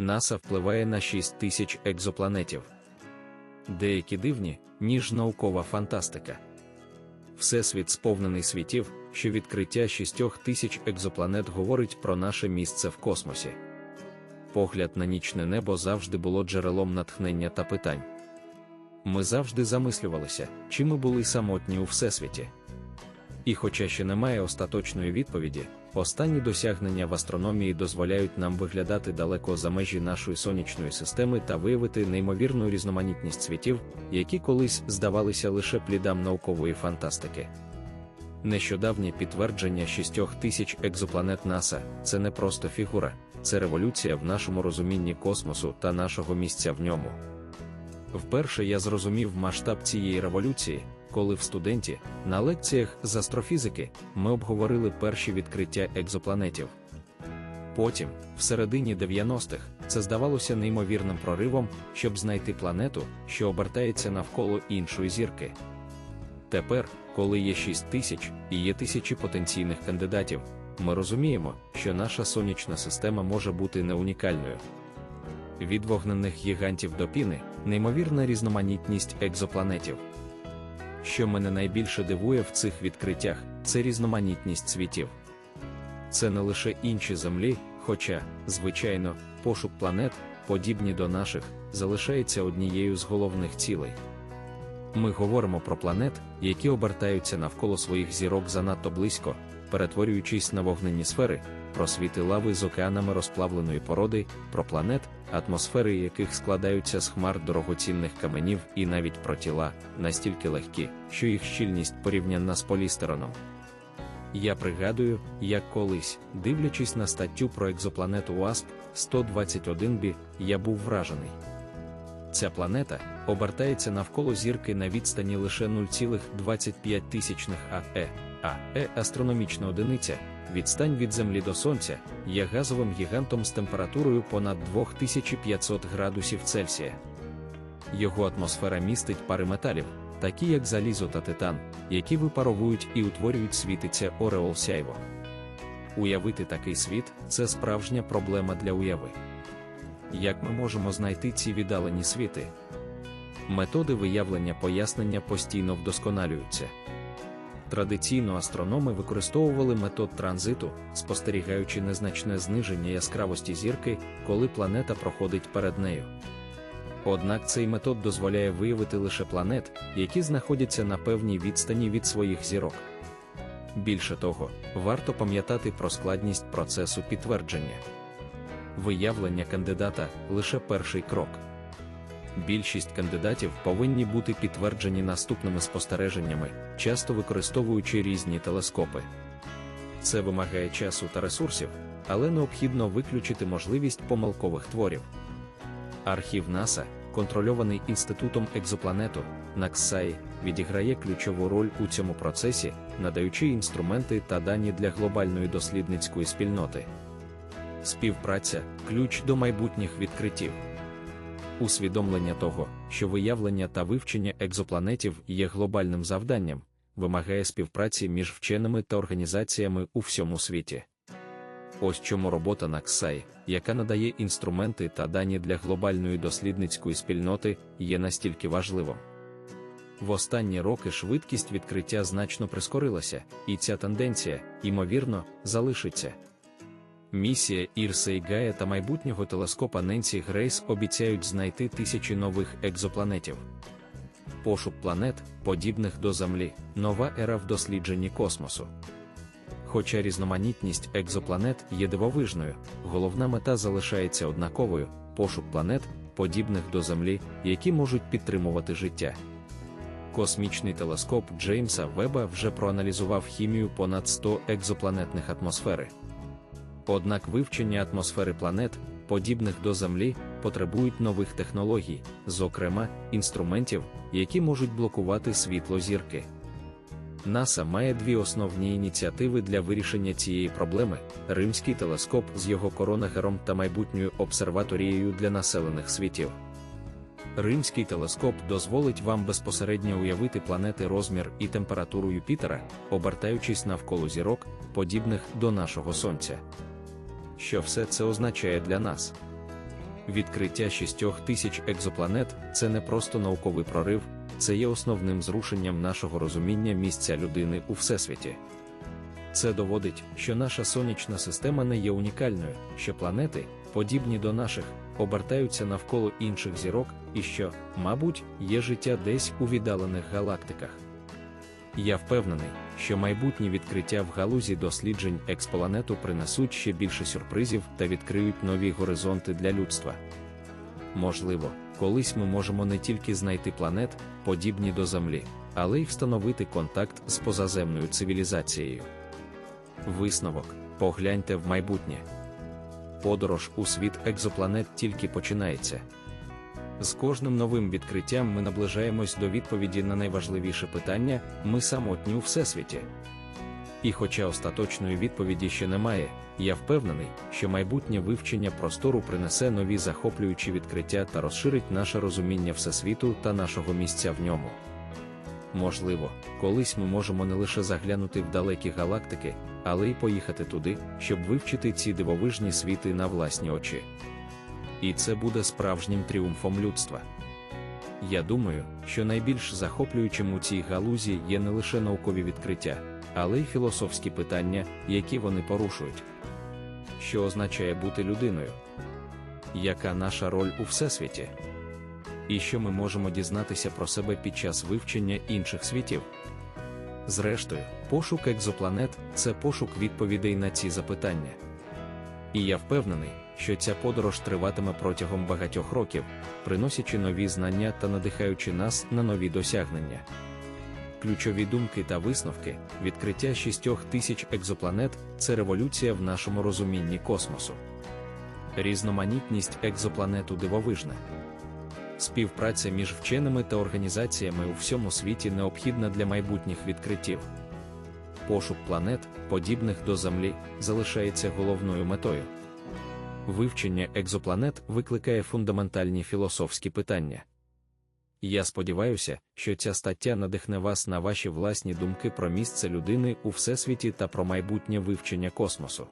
НАСА впливає на 6 тисяч екзопланетів. Деякі дивні, ніж наукова фантастика. Всесвіт сповнений світів, що відкриття 6 тисяч екзопланет говорить про наше місце в космосі. Погляд на нічне небо завжди було джерелом натхнення та питань. Ми завжди замислювалися, чи ми були самотні у всесвіті. І хоча ще немає остаточної відповіді, останні досягнення в астрономії дозволяють нам виглядати далеко за межі нашої сонячної системи та виявити неймовірну різноманітність світів, які колись здавалися лише плідам наукової фантастики. Нещодавнє підтвердження 6 тисяч екзопланет НАСА це не просто фігура, це революція в нашому розумінні космосу та нашого місця в ньому. Вперше я зрозумів масштаб цієї революції, коли в студенті на лекціях з астрофізики ми обговорили перші відкриття екзопланетів. Потім, в середині 90-х, це здавалося неймовірним проривом, щоб знайти планету, що обертається навколо іншої зірки. Тепер, коли є 6 тисяч і є тисячі потенційних кандидатів, ми розуміємо, що наша сонячна система може бути не унікальною. Від вогнених гігантів до піни, неймовірна різноманітність екзопланетів. Що мене найбільше дивує в цих відкриттях, це різноманітність світів. Це не лише інші землі, хоча, звичайно, пошук планет, подібні до наших, залишається однією з головних цілей. Ми говоримо про планет, які обертаються навколо своїх зірок занадто близько, перетворюючись на вогнені сфери, про світи лави з океанами розплавленої породи, про планет, атмосфери яких складаються з хмар дорогоцінних каменів і навіть про тіла, настільки легкі, що їх щільність порівнянна з полістероном. Я пригадую, як колись, дивлячись на статтю про екзопланету УАСП 121b, я був вражений. Ця планета обертається навколо зірки на відстані лише 0,25 АЕ, АЕ астрономічна одиниця, відстань від Землі до Сонця, є газовим гігантом з температурою понад 2500 градусів Цельсія. Його атмосфера містить пари металів, такі як залізо та титан, які випаровують і утворюють світиться Ореол Сяйво. Уявити такий світ це справжня проблема для уяви. Як ми можемо знайти ці віддалені світи? Методи виявлення пояснення постійно вдосконалюються. Традиційно астрономи використовували метод транзиту, спостерігаючи незначне зниження яскравості зірки, коли планета проходить перед нею. Однак цей метод дозволяє виявити лише планет, які знаходяться на певній відстані від своїх зірок. Більше того, варто пам'ятати про складність процесу підтвердження. Виявлення кандидата лише перший крок. Більшість кандидатів повинні бути підтверджені наступними спостереженнями, часто використовуючи різні телескопи. Це вимагає часу та ресурсів, але необхідно виключити можливість помилкових творів. Архів НАСА, контрольований інститутом екзопланету НАКСАІ, відіграє ключову роль у цьому процесі, надаючи інструменти та дані для глобальної дослідницької спільноти. Співпраця ключ до майбутніх відкриттів. Усвідомлення того, що виявлення та вивчення екзопланетів є глобальним завданням, вимагає співпраці між вченими та організаціями у всьому світі. Ось чому робота НАКСАЙ, яка надає інструменти та дані для глобальної дослідницької спільноти, є настільки важливим. В останні роки швидкість відкриття значно прискорилася, і ця тенденція, ймовірно, залишиться. Місія Ірса і Гая та майбутнього телескопа Ненсі Грейс обіцяють знайти тисячі нових екзопланетів. Пошук планет, подібних до Землі, нова ера в дослідженні космосу. Хоча різноманітність екзопланет є дивовижною, головна мета залишається однаковою пошук планет, подібних до Землі, які можуть підтримувати життя. Космічний телескоп Джеймса Веба вже проаналізував хімію понад 100 екзопланетних атмосфери. Однак вивчення атмосфери планет, подібних до Землі, потребують нових технологій, зокрема, інструментів, які можуть блокувати світло зірки. НАСА має дві основні ініціативи для вирішення цієї проблеми: римський телескоп з його коронагером та майбутньою обсерваторією для населених світів. Римський телескоп дозволить вам безпосередньо уявити планети розмір і температуру Юпітера, обертаючись навколо зірок, подібних до нашого Сонця. Що все це означає для нас? Відкриття шістьох тисяч екзопланет це не просто науковий прорив, це є основним зрушенням нашого розуміння місця людини у всесвіті. Це доводить, що наша сонячна система не є унікальною, що планети, подібні до наших, обертаються навколо інших зірок, і що, мабуть, є життя десь у віддалених галактиках. Я впевнений, що майбутні відкриття в галузі досліджень експланету принесуть ще більше сюрпризів та відкриють нові горизонти для людства. Можливо, колись ми можемо не тільки знайти планет, подібні до Землі, але й встановити контакт з позаземною цивілізацією. Висновок погляньте в майбутнє. Подорож у світ екзопланет тільки починається. З кожним новим відкриттям ми наближаємось до відповіді на найважливіше питання ми самотні у всесвіті. І хоча остаточної відповіді ще немає, я впевнений, що майбутнє вивчення простору принесе нові захоплюючі відкриття та розширить наше розуміння всесвіту та нашого місця в ньому. Можливо, колись ми можемо не лише заглянути в далекі галактики, але й поїхати туди, щоб вивчити ці дивовижні світи на власні очі. І це буде справжнім тріумфом людства. Я думаю, що найбільш захоплюючим у цій галузі є не лише наукові відкриття, але й філософські питання, які вони порушують. Що означає бути людиною? Яка наша роль у всесвіті? І що ми можемо дізнатися про себе під час вивчення інших світів? Зрештою, пошук екзопланет це пошук відповідей на ці запитання. І я впевнений, що ця подорож триватиме протягом багатьох років, приносячи нові знання та надихаючи нас на нові досягнення. Ключові думки та висновки, відкриття шістьох тисяч екзопланет це революція в нашому розумінні космосу. Різноманітність екзопланету дивовижна. Співпраця між вченими та організаціями у всьому світі необхідна для майбутніх відкриттів. Пошук планет, подібних до Землі, залишається головною метою. Вивчення екзопланет викликає фундаментальні філософські питання. Я сподіваюся, що ця стаття надихне вас на ваші власні думки про місце людини у всесвіті та про майбутнє вивчення космосу.